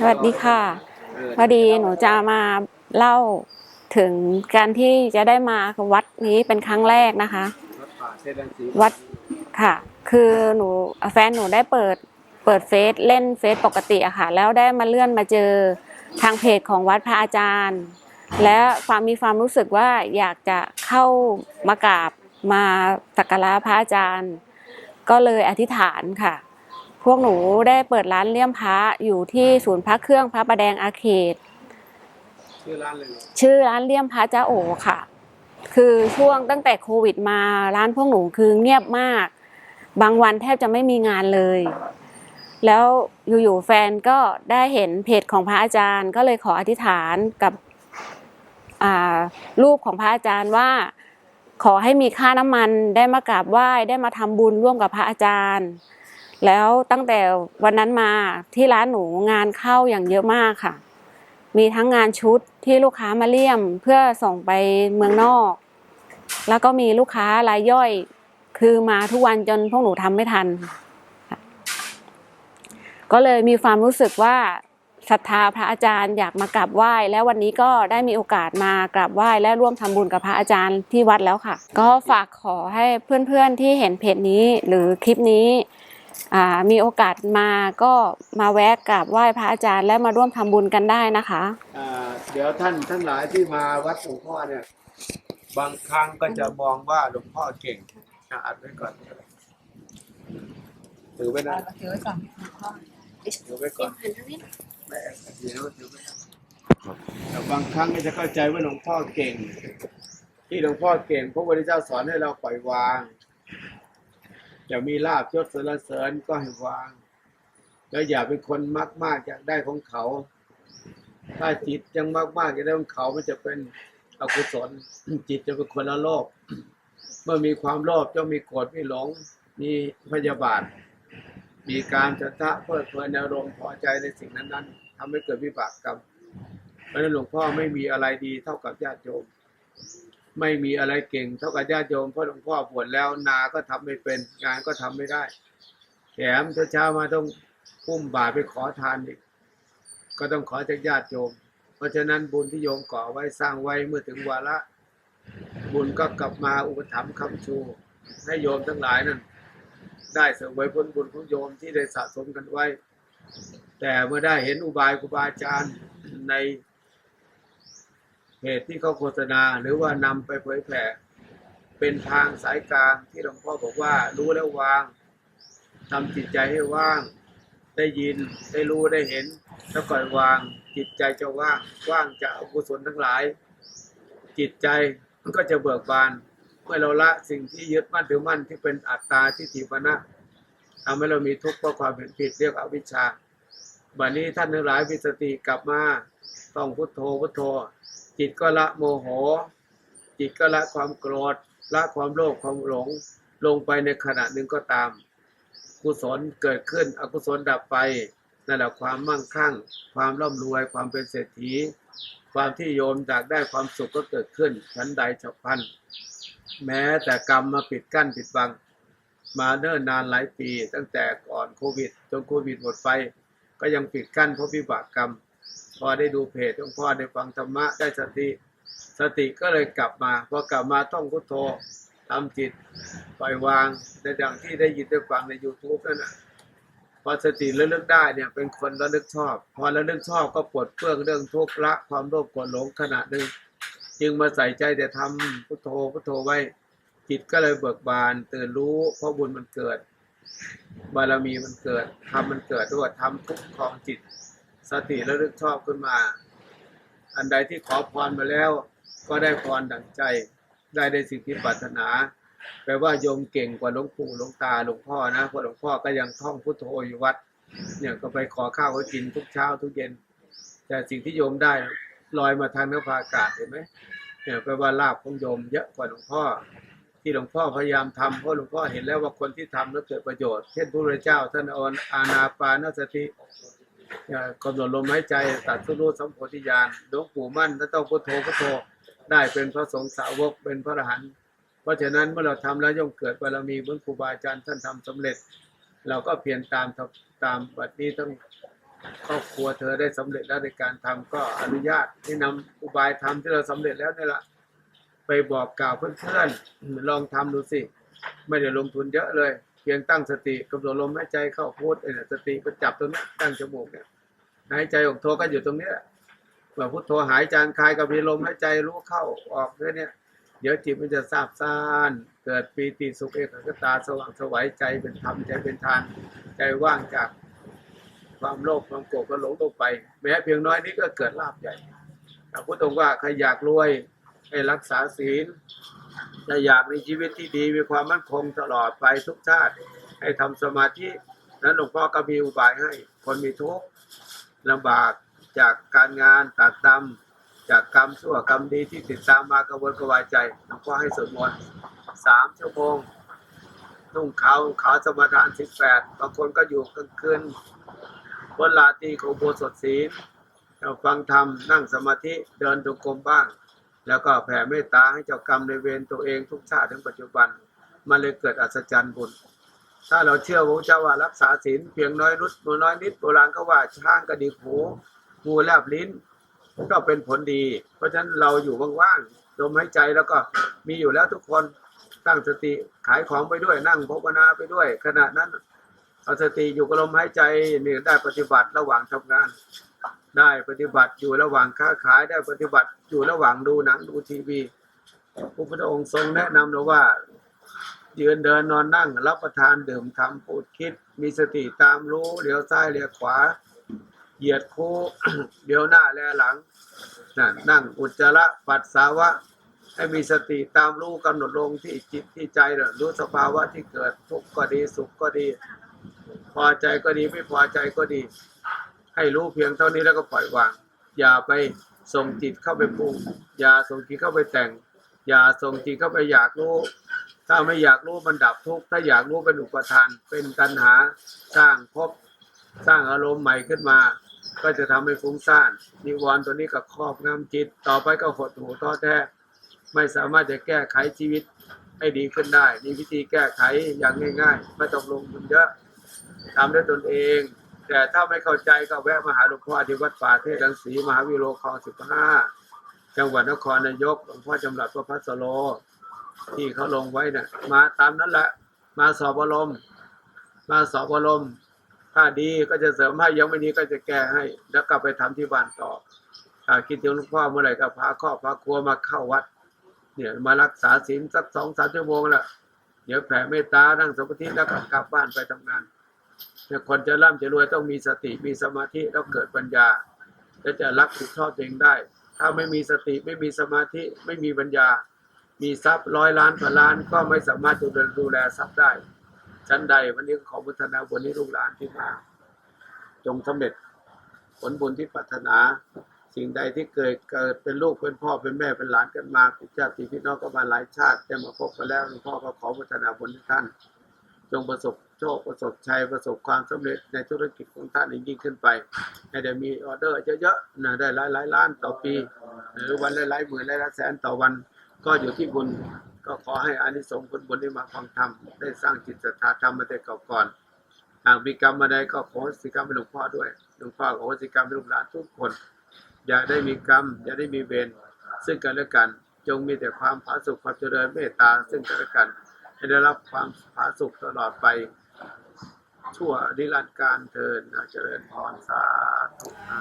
สวัสดีค่ะพอดีหนูจะมาเล่าถึงการที่จะได้มาวัดนี้เป็นครั้งแรกนะคะวัดป่าเซดันสีวัดค่ะ คือหนูแฟนหนูได้เปิดเปิดเฟซเล่นเฟซปกติอะค่ะ แล้วได้มาเลื่อนมาเจอทางเพจของวัดพระอาจารย์ และความมีความรู้สึกว่าอยากจะเข้ามากราบมาสักการะพระอาจารย์ ก็เลยอธิษฐานค่ะพ วกหนูได้เปิดร้านเลี่ยมพระอยู่ที่ศูนย์พระเครื่องพระประแดงอาเขต ชื่อร้านเลยเหรอชื่อร้านเลี่ยมพระจ้าโอค่ะ คือช่วงตั้งแต่โควิดมาร้านพวกหนูคือเงียบมาก บางวันแทบจะไม่มีงานเลย แล้วอยู่ๆแฟนก็ได้เห็นเพจของพระอาจารย์ ก็เลยขออธิษฐานกับอ่ารูปของพระอาจารย์ว่าขอให้มีค่าน้ำมันได้มากราบไหว้ได้มาทำบุญร่วมกับพระอาจารย์ แล้วตั้งแต่วันนั้นมาที่ร้านหนูงานเข้าอย่างเยอะมากค่ะ มีทั้งงานชุดที่ลูกค้ามาเลี่ยมเพื่อส่งไปเมืองนอก แล้วก็มีลูกค้ารายย่อย คือมาทุกวันจนพวกหนูทำไม่ทัน ก็เลยมีความรู้สึกว่าศรัทธาพระอาจารย์อยากมากราบไหว้ แล้ววันนี้ก็ได้มีโอกาสมากราบไหว้และร่วมทำบุญกับพระอาจารย์ที่วัดแล้วค่ะ ก็ฝากขอให้เพื่อนๆที่เห็นเพจนี้หรือคลิปนี้ มีโอกาสมาก็มาแวะกราบไหว้พระอาจารย์ และมาร่วมทำบุญกันได้นะคะเดี๋ยวท่านทั้งหลายที่มาวัดหลวงพ่อเนี่ย บางครั้งก็จะมองว่าหลวงพ่อเก่งอะอัดไว้ก่อนถือไว้นะถือไว้ก่อนถือไว้ก่อนเดี๋ยวถือไว้นแต่บางครั้งก็จะเข้าใจว่าหลวงพ่อเก่ง ที่หลวงพ่อเก่งพระพุทธเจ้าสอนให้เราปล่อยวาง อย่ามีลาบยศสรรเสริญก็ให้วางแล้วอย่าเป็นคนมากมากอยากได้ของเขา ถ้าจิตยังมากมากอยากได้ของเขา มันจะเป็นอกุศลจิตจะเป็นคนละโลภเมื่อมีความโลภจะมีโกรธมีหลง มีพยาบาท มีการจะทะเพลิดเพลินอารมณ์พอใจในสิ่งนั้น ๆทำให้เกิดวิบากกรรมเพราะนั้นหลวงพ่อไม่มีอะไรดีเท่ากับญาติโยม ไม่มีอะไรเก่งเท่ากับญาติโยมเพราะหลวงพ่อบวชแล้วนาก็ทำไม่เป็น งานก็ทำไม่ได้แถมเช้ามาต้องพุ่มบาตรไปขอทานอีกก็ต้องขอจากญาติโยม เพราะฉะนั้นบุญที่โยมก่อไว้สร้างไว้เมื่อถึงวาระบุญก็กลับมาอุปถัมภ์คำชู ให้โยมทั้งหลายนั้นได้เสวยผลบุญของโยมที่ได้สะสมกันไว้ แต่เมื่อได้เห็นอุบายครูบาอาจารย์ใน เพจที่เขาโฆษณาหรือว่านำไปเผยแผ่เป็นทางสายกลางที่หลวงพ่อบอกว่า รู้แล้ววางทำจิตใจให้ว่าง ได้ยินได้รู้ได้เห็น แล้วก่อนวางจิตใจจะว่างว่างจากอกุศลทั้งหลาย จิตใจมันก็จะเบิกบาน เมื่อเราละสิ่งที่ยึดมั่นถือมั่นที่เป็นอัตตาที่ถิปนะทำให้เรามีทุกข์เพราะความเห็นผิดเรียกอวิชชาบัดนี้ท่านทั้งหลายมีสติกลับมาต้องพุทโธพุทโธ จิตก็ละโมโห จิตก็ละความโกรธ ละความโลภความหลง ลงไปในขณะหนึ่งก็ตาม กุศลเกิดขึ้น อกุศลดับไปนั่นแหละความมั่งคั่ง ความร่ำรวย ความเป็นเศรษฐี ความที่โยมอยากได้ความสุขก็เกิดขึ้นชั้นใดฉับพลัน แม้แต่กรรมมาปิดกั้นปิดบัง มาเนิ่นนานหลายปี ตั้งแต่ก่อนโควิด จนโควิดหมดไป ก็ยังปิดกั้นเพราะวิบากกรรม พอได้ดูเพจหลวงพ่อได้ฟังธรรมะได้สติ สติก็เลยกลับมาพอกลับมาต้องพุทโธทำจิตปล่อยวางในอย่างที่ได้ยินได้ฟังใน YouTube นั่นนะพอสติระลึกได้เนี่ยเป็นคนระลึกชอบ พอระลึกชอบก็ปลดเปลื้องเรื่องทุกข์ละความโลภกรธหลงขณะหนึ่งจึงมาใส่ใจแต่ทำพุทโธพุทโธไว้ จิตก็เลยเบิกบานตื่นรู้เพราะบุญมันเกิด บารมีมันเกิดทำมันเกิดด้วยทำทุกข์ของจิต สติระลึกชอบขึ้นมา อันใดที่ขอพรมาแล้วก็ได้พรดังใจ ได้ในสิ่งที่ปรารถนา แปลว่าโยมเก่งกว่าหลวงปู่หลวงตาหลวงพ่อนะเพราะหลวงพ่อก็ยังท่องพุทโธอยู่วัด เนี่ยก็ไปขอข้าวเขากินทุกเช้าทุกเย็น แต่สิ่งที่โยมได้ลอยมาทางนภาอากาศเห็นไหมเนี่ยแปลว่าลาภของโยมเยอะกว่าหลวงพ่อ ที่หลวงพ่อพยายามทำเพราะหลวงพ่อเห็นแล้วว่าคนที่ทำแล้วเกิดประโยชน์ เช่นพระพุทธเจ้าท่านอาอานาปานสติ กำหนดลมหายใจตัดสุรู้สัมโพธิญาณหลวงปู่มั่นท่าต้องพุทโธพุทโธได้เป็นพระสงฆ์สาวกเป็นพระอรหันต์เพราะฉะนั้นเมื่อเราทำแล้วย่อมเกิดบารมีเหมือนครูบาอาจารย์ท่านทำสำเร็จ เราก็เพียรตามตามบัดนี้ต้องครอบครัวเธอได้สำเร็จแล้วในการทำก็อนุญาตให้นำอุบายธรรมที่เราสำเร็จแล้วนี่แหละไปบอกกล่าวเพื่อนๆลองทำดูสิ ไม่ได้ลงทุนเยอะเลย พียงตั้งสติกำหนดลมหายใจเข้าพูดเออสติก็จับตรงนี้ตั้งจมูกเนี่ยหายใจออกโทก็อยู่ตรงนี้ยเมื่อพุทโธหายใจคลายกับมีลมหายใจรู้เข้าออกแค่เนี้ยเดี๋ยวจิตมันจะซาบซ่าน เกิดปีติสุขเอกขตาสว่างสวัยใจเป็นธรรมใจเป็นทานใจว่างจากความโลภความโกรธก็หลงลงไป แม้เพียงน้อยนี้ก็เกิดลาภใหญ่พระพุทธองค์ว่าใครอยากรวยให้รักษาศีล ถ้าอยากมีชีวิตที่ดีมีความมั่นคงตลอดไปทุกชาติ ให้ทำสมาธินั้นหลวงพ่อก็มีอุบายให้คนมีทุกข์ลำบากจากการงานตากตำจากกรรมชั่วกรรมดีที่ติดตามมากระวนกระวายใจหลวงพ่อให้สวดมนต์สามชั่วโมงนุ่งขาวขาวสมาทานสิบแปดบางคนก็อยู่กลางคืนบนลาตีของโบสถศีลฟังธรรมนั่งสมาธิเดินจงกรมบ้าง แล้วก็แผ่เมตตาให้เจ้ากรรมในเวรตัวเองทุกชาติถึงปัจจุบัน มันเลยเกิดอัศจรรย์บุญ ถ้าเราเชื่อพระเจ้าว่ารักษาศีลเพียงน้อยนุดน้อยนิดโบราณเขาว่าช้างกระดิกหูงูแลบลิ้น ก็เป็นผลดี เพราะฉะนั้นเราอยู่ว่างๆลมหายใจแล้วก็มีอยู่แล้วทุกคนตั้งสติขายของไปด้วยนั่งภาวนาไปด้วย ขณะนั้นเอาสติอยู่กับลมหายใจนี่ได้ปฏิบัติระหว่างทำงาน ได้ปฏิบัติอยู่ระหว่างค้าขายได้ปฏิบัติอยู่ระหว่างดูหนังดูทีวีพระพุทธองค์ทรงแนะนำเราว่ายืนเดินนอนนั่ง รับประทานดื่มทำพูดคิด มีสติตามรู้เลี้ยวซ้ายเลี้ยวขวา เหยียดค้งเดี๋ยวหน้าแลหลังนั่นนั่งอุจจาระปัสสาวะ ให้มีสติตามรู้กำหนดลงที่จิตที่ใจนะรู้สภาวะที่เกิดทุกข์ก็ดีสุขก็ดี พอใจก็ดีไม่พอใจก็ดี ให้รู้เพียงเท่านี้แล้วก็ปล่อยวาง อย่าไปส่งจิตเข้าไปปรุงอย่าส่งจิตเข้าไปแต่ง อย่าส่งจิตเข้าไปอยากรู้ ถ้าไม่อยากรู้มันดับทุกข์ถ้าอยากรู้เป็นอุปทาน เป็นตัณหาสร้างภพสร้างอารมณ์ใหม่ขึ้นมา ก็จะทำให้ฟุ้งซ่านนิวรณ์ตัวนี้ก็ครอบงำจิต ต่อไปก็หดหูท้อแท้ไม่สามารถจะแก้ไขชีวิตให้ดีขึ้นได้ มีวิธีแก้ไขอย่างง่าย ๆ ไม่ต้องลงทุนเยอะทำด้วยตนเอง แต่ถ้าไม่เข้าใจก็แวะมาหาหลวงพ่อที่วัดป่าเทศรังสีมหาวิโรคลองสิบห้าจังหวัดนครนายกหลวงพ่อจำหลัดพระพัสโล ที่เขาลงไว้นี่ยมาตามนั้นแหละมาสอบอารมณ์มาสอบอารมณ์ถ้าดีก็จะเสริมให้ยังไม่ดีก็จะแก้ให้ แล้วกลับไปทำที่บ้านต่อถ้าคิดถึงหลวงพ่อเมื่อไหร่ก็พาครอบพาครัวมาเข้าวัด เนี่ยมารักษาศีลสักสองสามชั่วโมงละเดี๋ยวแผ่เมตตานั่งสมาธิแล้วก็กลับบ้านไปทำงาน คนจะร่ำจะรวยต้องมีสติมีสมาธิแล้วเกิดปัญญา และจะรักผิดชอบเองได้ ถ้าไม่มีสติไม่มีสมาธิไม่มีปัญญา มีทรัพย์ร้อยล้านพันล้านก็ไม่สามารถดูแลดูแลทรัพย์ได้ชั้นใดวันนี้ขอบุทนาบุญนี้ลูกหลานที่มาจงสำเร็จผลบุญที่ปรารถนา สิ่งใดที่เกิดเกิดเป็นลูกเป็นพ่อเป็นแม่เป็นหลานกันมาเป็นชาติพี่น้องก็มาหลายชาติได้มาพบกันแล้วหลวงพ่อก็ขอบุทนาบุญให้ท่าน จงประสบโชคประสบชัยประสบความสำเร็จในธุรกิจของท่านยิ่งขึ้นไปให้ได้มีออเดอร์เยอะๆนะได้หลายหลายล้านต่อปีหรือวันละหลายหมื่นหลายละแสนต่อวัน ก็อยู่ที่บุญก็ขอให้อานิสงส์ผลบุญได้มาฟังธรรมได้สร้างจิตศรัทธาธรรมมาแต่เก่าก่อนหากมีกรรมมาใดก็ขอสิกรรมให้หลวงพ่อด้วยหลวงพ่อขอสิกรรมให้ลูกหลานทุกคน อย่าได้มีกรรม อย่าได้มีเวรซึ่งกันและกัน จงมีแต่ความผาสุกความเจริญเมตตาซึ่งกันและกัน ให้ได้รับความผาสุขตลอดไปชั่วนิรันดร์การเทินนะเจริญพรสาธุนา